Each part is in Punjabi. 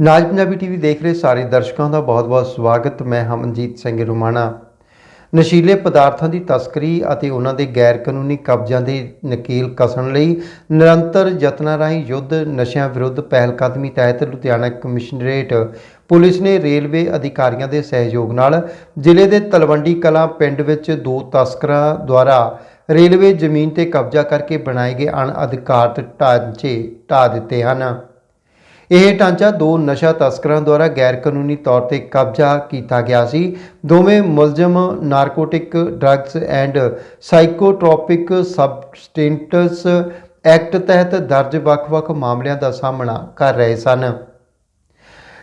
ਨਾਜ ਪੰਜਾਬੀ ਟੀਵੀ ਦੇਖ ਰਹੇ ਸਾਰੇ ਦਰਸ਼ਕਾਂ ਦਾ ਬਹੁਤ-ਬਹੁਤ ਸਵਾਗਤ। ਮੈਂ ਹਮਨਜੀਤ ਸਿੰਘ ਰੁਮਾਣਾ। ਨਸ਼ੀਲੇ ਪਦਾਰਥਾਂ ਦੀ ਤਸਕਰੀ ਅਤੇ ਉਹਨਾਂ ਦੇ ਗੈਰ ਕਾਨੂੰਨੀ ਕਬਜ਼ਿਆਂ ਦੇ ਨਕੀਲ ਕਸਣ ਲਈ ਨਿਰੰਤਰ ਯਤਨਾਂ ਰਾਹੀਂ ਯੁੱਧ ਨਸ਼ਿਆਂ ਵਿਰੁੱਧ ਪਹਿਲਕਦਮੀ ਤਹਿਤ ਲੁਧਿਆਣਾ ਕਮਿਸ਼ਨਰੇਟ ਪੁਲਿਸ ਨੇ ਰੇਲਵੇ ਅਧਿਕਾਰੀਆਂ ਦੇ ਸਹਿਯੋਗ ਨਾਲ ਜ਼ਿਲ੍ਹੇ ਦੇ ਤਲਵੰਡੀ ਕਲਾਂ ਪਿੰਡ ਵਿੱਚ ਦੋ ਤਸਕਰਾਂ ਦੁਆਰਾ ਰੇਲਵੇ ਜ਼ਮੀਨ ਤੇ ਕਬਜ਼ਾ ਕਰਕੇ ਬਣਾਏ ਗਏ ਅਣਅਧਿਕਾਰਤ ਢਾਂਚੇ ਢਾਹ ਦਿੱਤੇ ਹਨ। ਇਹ ਢਾਂਚਾ ਦੋ ਨਸ਼ਾ ਤਸਕਰਾਂ ਦੁਆਰਾ ਗੈਰ ਕਾਨੂੰਨੀ ਤੌਰ ਤੇ ਕਬਜ਼ਾ ਕੀਤਾ ਗਿਆ ਸੀ। ਦੋਵੇਂ ਮੁਲਜ਼ਮ narcotic drugs and psychotropic substances act ਤਹਿਤ ਦਰਜ ਵੱਖ-ਵੱਖ ਮਾਮਲਿਆਂ ਦਾ ਸਾਹਮਣਾ ਕਰ ਰਹੇ ਸਨ।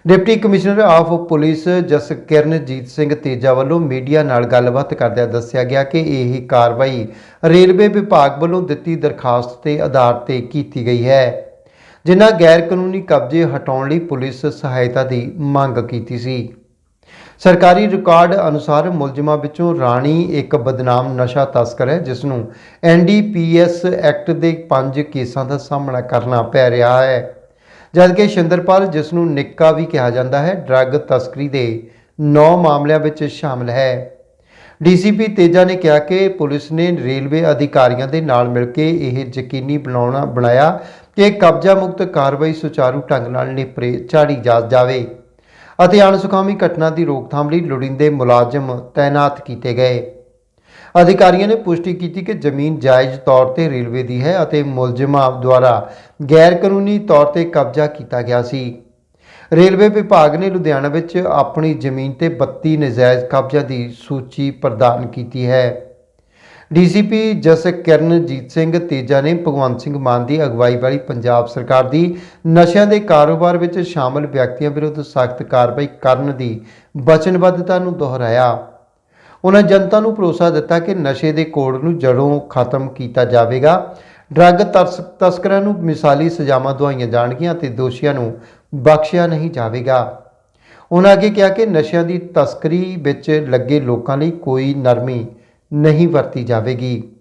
Deputy commissioner of police Jas Kiranjit Singh Teja ਵੱਲੋਂ ਮੀਡੀਆ ਨਾਲ ਗੱਲਬਾਤ ਕਰਦਿਆਂ ਦੱਸਿਆ ਗਿਆ ਕਿ ਇਹ ਕਾਰਵਾਈ ਰੇਲਵੇ ਵਿਭਾਗ ਵੱਲੋਂ ਦਿੱਤੀ ਦਰਖਾਸਤ ਦੇ ਆਧਾਰ ਤੇ ਕੀਤੀ ਗਈ ਹੈ। ਜਿਨ੍ਹਾਂ ਗੈਰ ਕਾਨੂੰਨੀ ਕਬਜ਼ੇ ਹਟਾਉਣ ਲਈ ਪੁਲਿਸ ਸਹਾਇਤਾ ਦੀ ਮੰਗ ਕੀਤੀ ਸੀ। ਸਰਕਾਰੀ ਰਿਕਾਰਡ ਅਨੁਸਾਰ ਮੁਲਜ਼ਮਾਂ ਵਿੱਚੋਂ ਰਾਣੀ ਇੱਕ ਬਦਨਾਮ ਨਸ਼ਾ ਤਸਕਰ ਹੈ, ਜਿਸ ਨੂੰ ਐਨਡੀਪੀਐਸ ਐਕਟ ਦੇ 5 ਕੇਸਾਂ ਦਾ ਸਾਹਮਣਾ ਕਰਨਾ ਪੈ ਰਿਹਾ ਹੈ। ਜਦਕਿ ਸ਼ਿੰਦਰਪਾਲ, ਜਿਸ ਨੂੰ ਨਿੱਕਾ ਵੀ ਕਿਹਾ ਜਾਂਦਾ ਹੈ, ਡਰੱਗ ਤਸਕਰੀ ਦੇ 9 ਮਾਮਲਿਆਂ ਵਿੱਚ ਸ਼ਾਮਲ ਹੈ। ਡੀਸੀਪੀ ਤੇਜਾ ਨੇ ਕਿਹਾ ਕਿ ਪੁਲਿਸ ਨੇ ਰੇਲਵੇ ਅਧਿਕਾਰੀਆਂ ਦੇ ਨਾਲ ਮਿਲ ਕੇ ਇਹ ਯਕੀਨੀ ਬਣਾਉਣਾ ਬਣਾਇਆ ਕਿ ਕਬਜ਼ਾ ਮੁਕਤ ਕਾਰਵਾਈ ਸੁਚਾਰੂ ਢੰਗ ਨਾਲ ਨਿਪਰੇ ਚਾੜੀ ਜਾ ਜਾਵੇ ਅਤੇ ਅਣਸੁਖਾਵੀ ਘਟਨਾ ਦੀ ਰੋਕਥਾਮ ਲਈ ਲੋੜੀਂਦੇ ਮੁਲਾਜ਼ਮ ਤਾਇਨਾਤ ਕੀਤੇ ਗਏ। ਅਧਿਕਾਰੀਆਂ ਨੇ ਪੁਸ਼ਟੀ ਕੀਤੀ ਕਿ ਜ਼ਮੀਨ ਜਾਇਜ਼ ਤੌਰ ਤੇ ਰੇਲਵੇ ਦੀ ਹੈ ਅਤੇ ਮੁਲਜ਼ਮਾਂ ਦੁਆਰਾ ਗੈਰ ਕਾਨੂੰਨੀ ਤੌਰ ਤੇ ਕਬਜ਼ਾ ਕੀਤਾ ਗਿਆ ਸੀ। ਰੇਲਵੇ ਵਿਭਾਗ ਨੇ ਲੁਧਿਆਣਾ ਵਿੱਚ ਆਪਣੀ ਜ਼ਮੀਨ ਤੇ 32 ਨਜਾਇਜ਼ ਕਬਜ਼ਾ ਦੀ ਸੂਚੀ ਪ੍ਰਦਾਨ ਕੀਤੀ ਹੈ। ਡੀਸੀਪੀ ਜਸ ਕਿਰਨਜੀਤ ਸਿੰਘ ਤੇਜਾ ਨੇ ਭਗਵੰਤ ਸਿੰਘ ਮਾਨ ਦੀ ਅਗਵਾਈ ਵਾਲੀ ਪੰਜਾਬ ਸਰਕਾਰ ਦੀ ਨਸ਼ਿਆਂ ਦੇ ਕਾਰੋਬਾਰ ਵਿੱਚ ਸ਼ਾਮਲ ਵਿਅਕਤੀਆਂ ਵਿਰੁੱਧ ਸਖਤ ਕਾਰਵਾਈ ਕਰਨ ਦੀ ਵਚਨਬੱਧਤਾ ਨੂੰ ਦੁਹਰਾਇਆ। ਉਹਨਾਂ ਜਨਤਾ ਨੂੰ ਭਰੋਸਾ ਦਿੱਤਾ ਕਿ ਨਸ਼ੇ ਦੇ ਕੋੜ ਨੂੰ ਜੜੋਂ ਖਤਮ ਕੀਤਾ ਜਾਵੇਗਾ। ਡਰੱਗ ਤਸ- ਤਸਕਰਾਂ ਨੂੰ ਮਿਸਾਲੀ ਸਜ਼ਾਵਾਂ ਦਵਾਈਆਂ ਜਾਣਗੀਆਂ ਅਤੇ ਦੋਸ਼ੀਆਂ ਨੂੰ ਬਖਸ਼ਿਆ ਨਹੀਂ ਜਾਵੇਗਾ। ਉਹਨਾਂ ਅੱਗੇ ਕਿਹਾ ਕਿ ਨਸ਼ਿਆਂ ਦੀ ਤਸਕਰੀ ਵਿੱਚ ਲੱਗੇ ਲੋਕਾਂ ਲਈ ਕੋਈ ਨਰਮੀ ਨਹੀਂ ਵਰਤੀ ਜਾਵੇਗੀ।